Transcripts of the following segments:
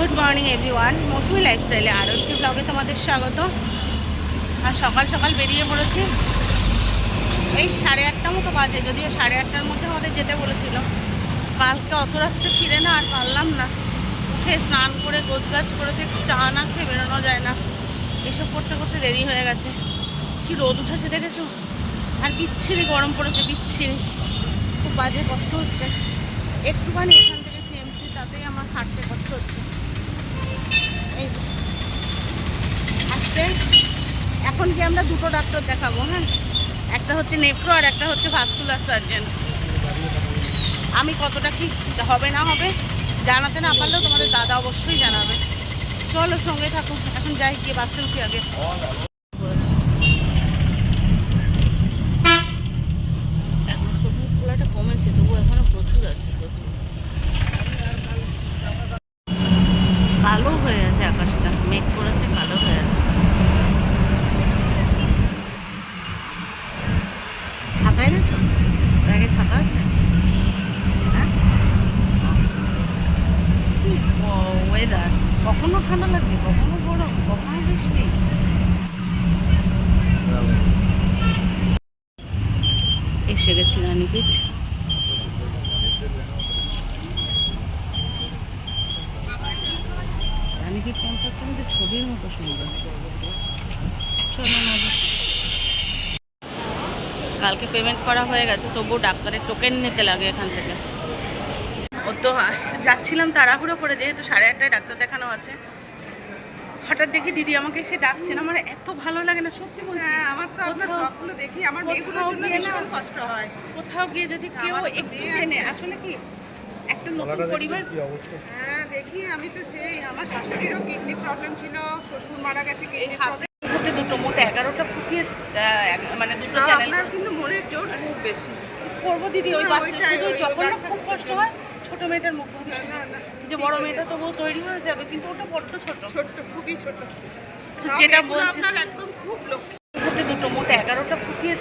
Good morning, everyone. মৌসুমি লাইফস্টাইলে আরও একটি ব্লগে তোমাদের স্বাগত। আর সকাল সকাল বেরিয়ে পড়েছি। এই সাড়ে আটটা মতো বাজে, যদিও সাড়ে আটটার মধ্যে আমাদের যেতে বলেছিল। কালকে অত রাত্রে ফিরে না, আর পারলাম না। উঠে স্নান করে, গোছগাছ করে, তো একটু চা না খেয়ে বেরোনো যায় না। এসব করতে করতে দেরি হয়ে গেছে। কি রোদ উঠেছে দেখেছ? আর বিচ্ছিরি গরম পড়েছে, বিচ্ছিরি। খুব বাজে, কষ্ট হচ্ছে। একটুখানি এখান থেকে সিএমসি তাতেই আমার হাঁটতে কষ্ট হচ্ছে। এই এখন কি আমরা দুটো ডাক্তার দেখাবো হ্যাঁ? একটা হচ্ছে নেফ্রো আর একটা হচ্ছে ভাস্কুলার সার্জন। আমি কতটা কি হবে না হবে জানাতে না পারলেও তোমাদের দাদা অবশ্যই জানাবে। চলো সঙ্গে থাকো, এখন যাই গিয়ে বাসে উঠি আগে। এখন চোখের খোলাটা কমেছে তবু এখনও প্রচুর আছে প্রচুর কালো হয়ে আছে আকাশটা মেঘ করেছে কালো হয়ে আছে ছাতা এনেছো ব্যাগে ছাতা আছে হ্যাঁ ওয়েদার কখনো ঠান্ডা লাগবে, কখনো গরম কখনো বৃষ্টি। এসে গেছি রানীপীঠ। রানীপীঠ ক্যাম্পাসটা কিন্তু ছবির মতো সুন্দর। কালকে পেমেন্ট করা হয়ে গেছে, তবুও ডাক্তারের টোকেন নিতে লাগে এখান থেকে। তো হা- যাচ্ছিলাম তাড়াহুড়ো করে যেহেতু সাড়ে আটটায় ডাক্তার দেখানো আছে। হঠাৎ দেখি দিদি আমাকে এসে ডাকছে না আমার এত ভালো লাগে না সত্যি বলছি। হ্যাঁ আমার তো আপনার ব্লগগুলো দেখি। আমার মেয়েগুলোর জন্য ভীষণ কষ্ট হয়। কোথাও গিয়ে যদি কেউ একটু চেনে আসলে কি? একটা নতুন পরিবার? হ্যাঁ দেখি আমি তো সেই আমার শাশুড়িরও কিডনি প্রবলেম ছিল শ্বশুর মারা গেছে কিডনি প্রবলেম হাতে দুটো মোট এগারোটা ফুটিয়ে মানে দুটো চ্যানেল আপনার কিন্তু মনের জোর খুব বেশি। করব দিদি ওই বাচ্চা শুধু ওই যখন খুব কষ্ট হয় ছোট মেয়েটার মুখ যে বড় মেয়েটা তবু তৈরি হয়ে যাবে কিন্তু ওটা বড্ড ছোট। ছোট্ট খুবই ছোট। যেটা বলছি আপনার একদম খুব লক্ষ্মী। হাতে দুটো মোট এগারোটা ফুটিয়ে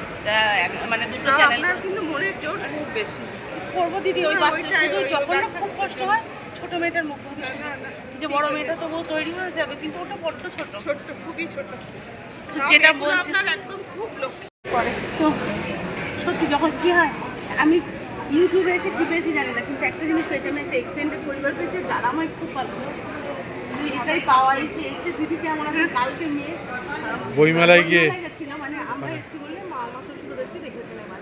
মানে দুটো চ্যানেল আপনার কিন্তু মনের জোর খুব বেশি। করব দিদি ওই না, বাচ্চা শুধু যখন না খুব কষ্ট হয় ছোট মেয়েটার মুখ যে বড় মেয়েটা তবু তৈরি হয়ে যাবে কিন্তু ওটা বড্ড ছোট। ছোট্ট খুবই ছোট। যেটা বলছি আপনার একদম খুব লক্ষ্মী। করে। তো সত্যি যখন কি হয় আমি ইউটিউবে এসে কি পেয়েছি জানি না কিন্তু একটা জিনিস পেয়েছি আমি একটা এক্সটেন্ডেড পরিবার পেয়েছি যারা আমার খুব ভালো এটাই পাওয়া গেছে এসে দিদিকে আমার কালকে মেয়ে বইমেলায় গিয়ে? গেছিলাম মানে আমরা এসেছি বলে মা আমার এবার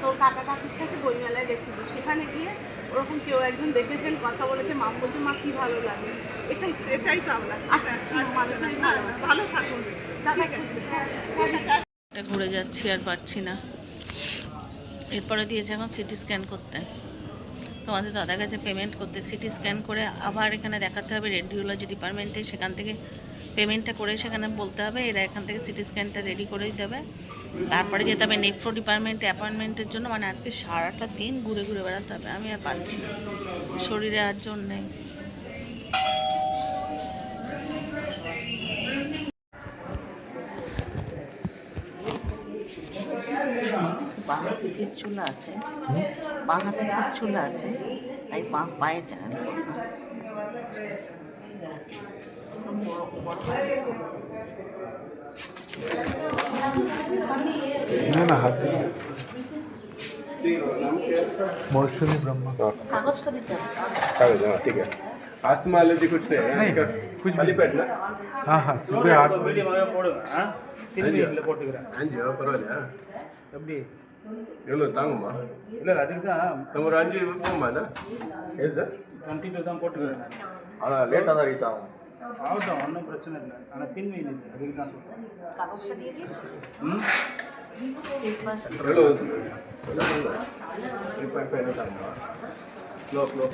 তো কাকা কাকির সাথে বইমেলায় গেছিল। সেখানে গিয়ে ওরকম কেউ একজন দেখেছেন কথা বলেছে মা বলছে মা কি ভালো লাগে? এটাই এটাই পাবনা আচ্ছা মানুষের ভালো ভালো থাকুন। এটা ঘুরে যাচ্ছি আর পারছি না। এরপরে দিয়েছে এখন সিটি স্ক্যান করতে। তোমাদের দাদার কাছে পেমেন্ট করতে। সিটি স্ক্যান করে আবার এখানে দেখাতে হবে রেডিওলজি ডিপার্টমেন্টে সেখান থেকে পেমেন্টটা করে সেখানে বলতে হবে, এরা এখান থেকে সিটি স্ক্যানটা রেডি করে দিতে হবে তারপরে যেতে হবে নেফ্রো ডিপার্টমেন্টে অ্যাপয়েন্টমেন্টের জন্য। মানে আজকে সারাটা দিন ঘুরে ঘুরে বেড়াতে হবে। আমি আর পাচ্ছি না। শরীরে আর জোর নেই। বাঁ হাতে ফিস চুলা আছে বাঁ হাতে ফিস চুলা আছে তাই বাঁ পায়ে চান না না হাতে মৌসুমি ব্রহ্মা কাগজটা দিতে হবে कागज हाँ ठीक है आज तुम्हाला जी कुछ नहीं है नहीं, इसका कुछ खाली भी पेट ना हाँ हाँ सुबह आठ बजे அஞ்சு அஞ்சு பரவாயில்லையா எப்படி எவ்வளோ தாங்கம்மா? இல்லை அதுக்கு தான் நம்ம ஒரு அஞ்சு போகும்மா இது? எது சார்? டுவெண்ட்டி டூ தான் போட்டுக்கிறேன். ஆனால் லேட்டாக தான் ரீச் ஆகும். ஆகட்டும் ஒன்றும் பிரச்சனை இல்லை. ஆனால் தின்மை இல்லை அதுக்கு தான் சொல்கிறேன் ம்? த்ரீ ஃபைவ் தாங்கம்மா லோ லோ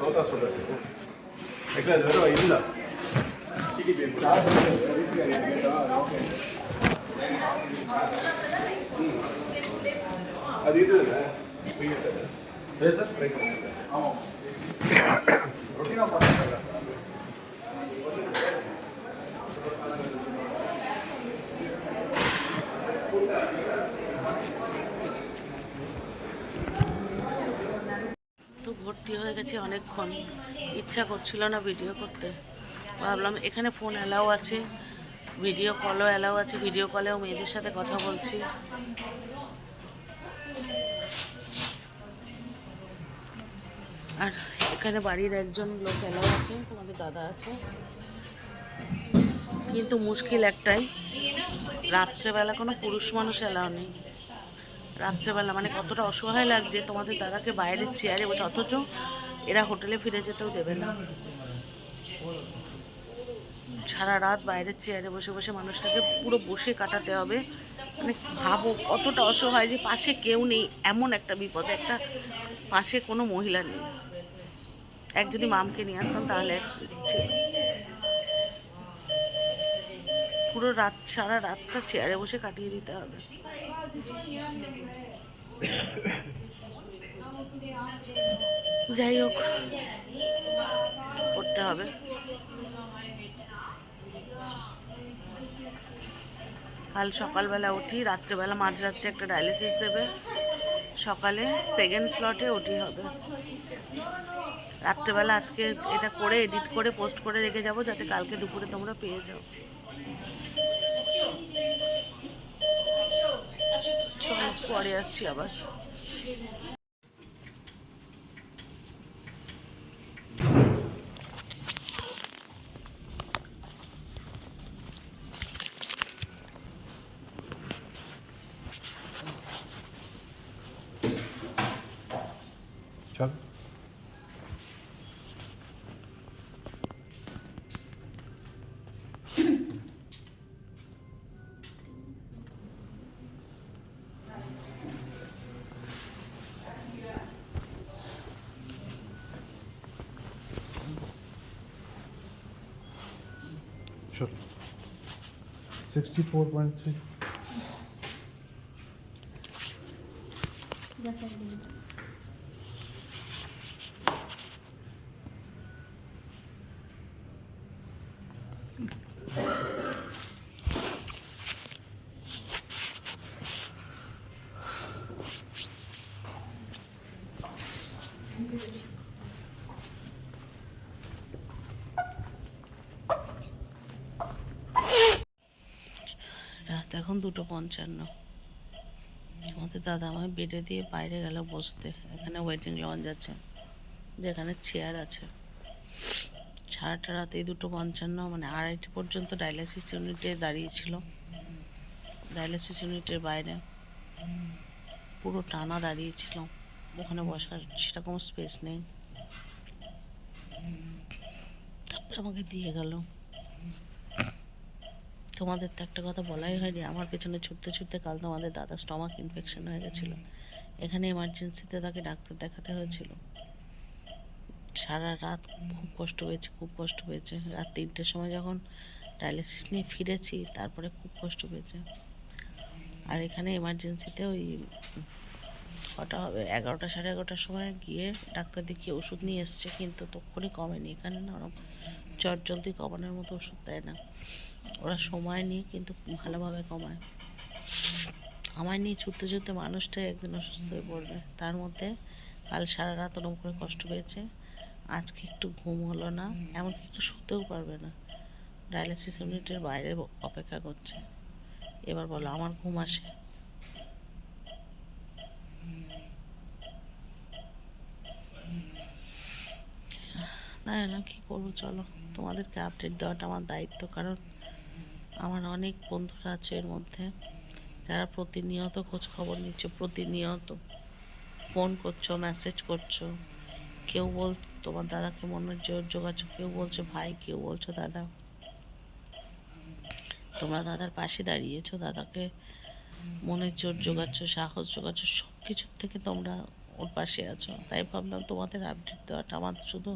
லோதா சொல்கிறது ஆக்சுவலாக அது இல்லை. அது இது சார் ட்ரை பண்ணுங்க ஆமாம் ரொட்டீனாக பண்ணுறாங்க তো ভর্তি হয়ে গেছে অনেক অনেকক্ষণ ইচ্ছা করছিল না ভিডিও করতে ভাবলাম এখানে ফোন অ্যালাও আছে ভিডিও কলও অ্যালাও আছে ভিডিও কলেও মেয়েদের সাথে কথা বলছি। আর এখানে বাড়ির একজন লোক অ্যালাও আছে, তোমাদের দাদা আছে। কিন্তু মুশকিল একটাই, রাত্রেবেলা কোনো পুরুষ মানুষ অ্যালাও নেই। রাত্রেবেলা মানে কতটা অসহায় লাগছে, তোমাদের দাদাকে বাইরের চেয়ারে বসে, অথচ এরা হোটেলে ফিরে যেতেও দেবে না। সারা রাত বাইরের চেয়ারে বসে বসে মানুষটাকে পুরো বসে কাটাতে হবে। মানে ভাবো কতটা অসহায় যে পাশে কেউ নেই, এমন একটা বিপদ। একটা পাশে কোনো মহিলা নেই। এক যদি মামকে নিয়ে আসতাম তাহলে এক পুরো রাত, সারা রাতটা চেয়ারে বসে কাটিয়ে দিতে হবে। যাই হোক, করতে হবে। কাল সকালবেলা উঠি, রাত্রেবেলা মাঝরাত্রে একটা ডায়ালিসিস দেবে। সকালে সেকেন্ড স্লটে ওটি হবে। রাত্রেবেলা আজকে এটা করে এডিট করে পোস্ট করে রেখে যাব, যাতে কালকে দুপুরে তোমরা পেয়ে যাও। পরে আসছি আবার চল চল সিক্সটি ফোর পয়েন্ট থ্রি রাত এখন দুটো পঞ্চান্ন। আমাদের দাদা আমায় বেডে দিয়ে বাইরে গেল বসতে। এখানে ওয়েটিং লঞ্চ আছে, যেখানে চেয়ার আছে। সারাটা রাতে দুটো পঞ্চান্ন মানে আড়াইটে পর্যন্ত ডায়ালিসিস ইউনিটে দাঁড়িয়েছিল। ডায়ালিসিস ইউনিটের বাইরে পুরো টানা দাঁড়িয়েছিল। ওখানে বসার সেরকম স্পেস নেই। তারপরে আমাকে দিয়ে গেল। তোমাদের তো একটা কথা বলাই হয়নি, আমার পেছনে ছুটতে ছুটতে কাল তোমাদের দাদা স্টমাক ইনফেকশন হয়ে গেছিল। এখানে এমার্জেন্সিতে তাকে ডাক্তার দেখাতে হয়েছিল। সারা রাত খুব কষ্ট হয়েছে খুব কষ্ট পেয়েছে। রাত তিনটের সময় যখন ডায়ালিসিস নিয়ে ফিরেছি, তারপরে খুব কষ্ট পেয়েছে। আর এখানে এমার্জেন্সিতে ওই কটা হবে, এগারোটা সাড়ে এগারোটার সময় গিয়ে ডাক্তার দেখিয়ে ওষুধ নিয়ে এসছে, কিন্তু তখনই কমেনি। এখানে না ওরম চট জলদি কমানোর মতো ওষুধ দেয় না। ওরা সময় নিয়ে কিন্তু ভালোভাবে কমায় আমায় নিয়ে ছুটতে ছুটতে মানুষটা একদিন অসুস্থ হয়ে পড়বে। তার মধ্যে কাল সারা রাত ওরম করে কষ্ট পেয়েছে। আজকে একটু ঘুম হলো না, এমনকি একটু শুতেও পারবে না। ডায়ালিসিস ইউনিটের বাইরে অপেক্ষা করছে। এবার বলো, আমার ঘুম আসে? না না, কী করব, চলো। তোমাদেরকে আপডেট দেওয়াটা আমার দায়িত্ব, কারণ আমার অনেক বন্ধুরা আছে এর মধ্যে। যারা প্রতিনিয়ত খোঁজ খবর নিচ্ছ, প্রতিনিয়ত ফোন করছ মেসেজ করছ। কেউ বল, তোমার দাদাকে জোর জোগাচ্ছ কেউ বলছো, ভাই, কেউ বলছো, দাদা, তোমরা দাদার পাশে দাঁড়িয়েছো, দাদাকে মনের জোর জোগাচ্ছ সাহস জোগাচ্ছ সব কিছুর থেকে তোমরা ওর পাশে আছো। তাই ভাবলাম তোমাদের আপডেট দেওয়াটা আমার শুধু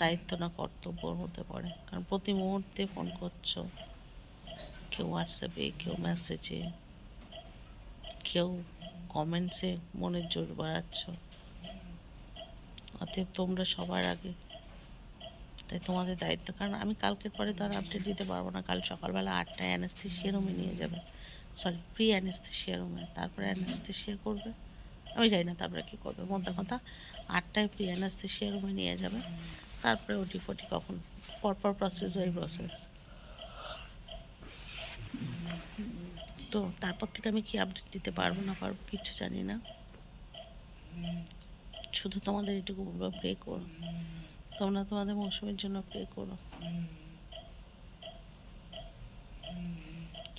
দায়িত্ব না, কর্তব্যর মধ্যে পড়ে। কারণ প্রতি মুহূর্তে ফোন করছ কেউ হোয়াটসঅ্যাপে কেউ মেসেজে কেউ কমেন্টসে মনের জোর বাড়াচ্ছ। অতএব তোমরা সবার আগে তাই তোমাদের দায়িত্ব। কারণ আমি কালকের পরে তো আর আপডেট দিতে পারব না। কাল সকালবেলা আটটায় অ্যানেস্থেশিয়া রুমে নিয়ে যাবে। সরি প্রি অ্যানেস্থেশিয়া রুমে তারপরে অ্যানেস্থেশিয়া করবে। আমি জানি না তারপরে কী করবে। মধ্যে কথা, আটটায় প্রি অ্যানাস্থেশিয়া রুমে নিয়ে যাবে। তারপরে ওটি ফটি কখন? পরপর প্রসেস বাই প্রসেস তো তারপর থেকে আমি কি আপডেট দিতে পারব না পারব কিচ্ছু জানি না। শুধু তোমাদের এটুকু বলব প্রে করো। তোমরা তোমাদের মৌসুমের জন্য প্রে করো।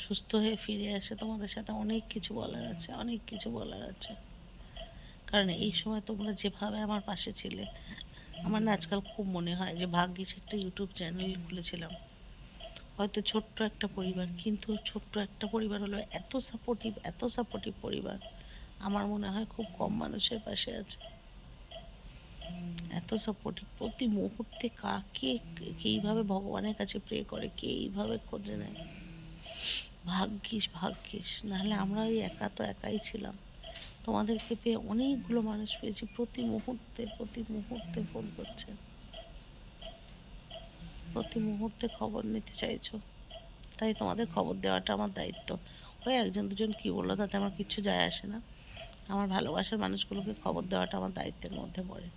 সুস্থ হয়ে ফিরে আসে তোমাদের সাথে অনেক কিছু বলার আছে, অনেক কিছু বলার আছে। কারণ এই সময় তোমরা যেভাবে আমার পাশে ছিলে, আমার না আজকাল খুব মনে হয় যে ভাগ্যিস একটা ইউটিউব চ্যানেল খুলেছিলাম। হয়তো ছোট্ট একটা পরিবার, কিন্তু ছোট্ট একটা পরিবার হলো এত সাপোর্টিভ এত সাপোর্টিভ পরিবার। আমার মনে হয় খুব কম মানুষের পাশে আছে। এত সাপোর্টিভ প্রতি মুহূর্তে কাকে কে এইভাবে ভগবানের কাছে প্রে করে, কে এইভাবে খোঁজে নেয়? ভাগ্যিস ভাগ্যিস। নাহলে আমরা ওই একা তো একাই ছিলাম। তোমাদেরকে পেয়ে অনেকগুলো মানুষ পেয়েছি। প্রতি মুহূর্তে প্রতি মুহূর্তে ফোন করছে। প্রতি মুহূর্তে খবর নিতে চাইছো। তাই তোমাদের খবর দেওয়াটা আমার দায়িত্ব। ওই একজন, দুজন কী বলল তাতে আমার কিচ্ছু যায় আসে না। আমার ভালোবাসার মানুষগুলোকে খবর দেওয়াটা আমার দায়িত্বের মধ্যে পড়ে।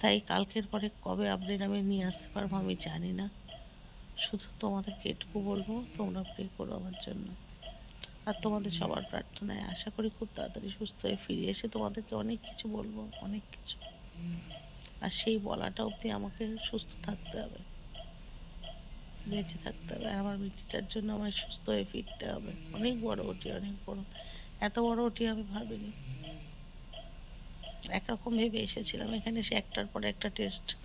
তাই কালকের পরে কবে আপডেট আমি নিয়ে আসতে পারব আমি জানি না। শুধু তোমাদেরকে এটুকু বলব, তোমরা প্রে করো আমার জন্য। আর তোমাদের সবার প্রার্থনায় আশা করি খুব তাড়াতাড়ি সুস্থ হয়ে ফিরে এসে তোমাদেরকে অনেক কিছু বলব, অনেক কিছু। আর সেই বলাটা অবধি আমাকে সুস্থ থাকতে হবে। বেঁচে থাকতে হবে। আমার মিটিটার জন্য আমায় সুস্থ হয়ে ফিরতে হবে। অনেক বড় ওটি, অনেক বড়। এত বড় ওটি আমি ভাবিনি। একরকম ভেবে এসেছিলাম। এখানে সে একটার পর একটা টেস্ট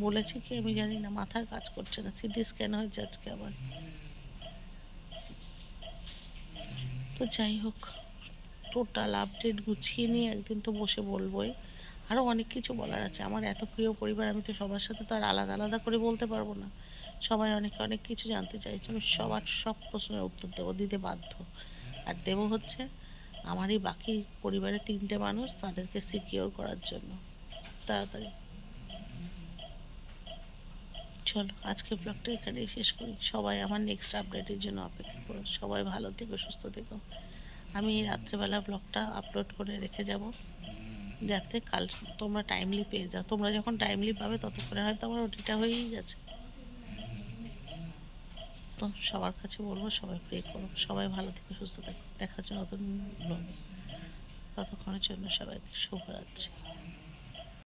বলেছে কি, আমি জানি না, মাথার কাজ করছে না। সিটি স্ক্যান হয়েছে আজকে আবার। তো যাই হোক টোটাল আপডেট গুছিয়ে নিয়ে একদিন তো বসে বলবোই। আরও অনেক কিছু বলার আছে। আমার এত প্রিয় পরিবার, আমি তো সবার সাথে তো আর আলাদা আলাদা করে বলতে পারব না। সবাই অনেকে অনেক কিছু জানতে চাইছে। আমি সবার সব প্রশ্নের উত্তর দেবো, দিতে বাধ্য। আর দেবো হচ্ছে, আমারই বাকি পরিবারের তিনটে মানুষ তাদেরকে সিকিওর করার জন্য। তাড়াতাড়ি। চলো, আজকে ব্লগটা এখানেই শেষ করি। সবাই আমার নেক্সট আপডেটের জন্য অপেক্ষা করো। সবাই ভালো থেকো, সুস্থ থেকো। আমি এই রাত্রেবেলা ব্লগটা আপলোড করে রেখে যাব। যাতে কাল তোমরা টাইমলি পেয়ে যাও। তোমরা যখন টাইমলি পাবে ততক্ষণে হয়তো আমার ওটিটা হয়েই গেছে তো সবার কাছে বলব, সবাই প্রে করো। সবাই ভালো থেকে, সুস্থ থাকো। দেখার জন্য ততক্ষণের জন্য সবাইকে শুভরাত্রি।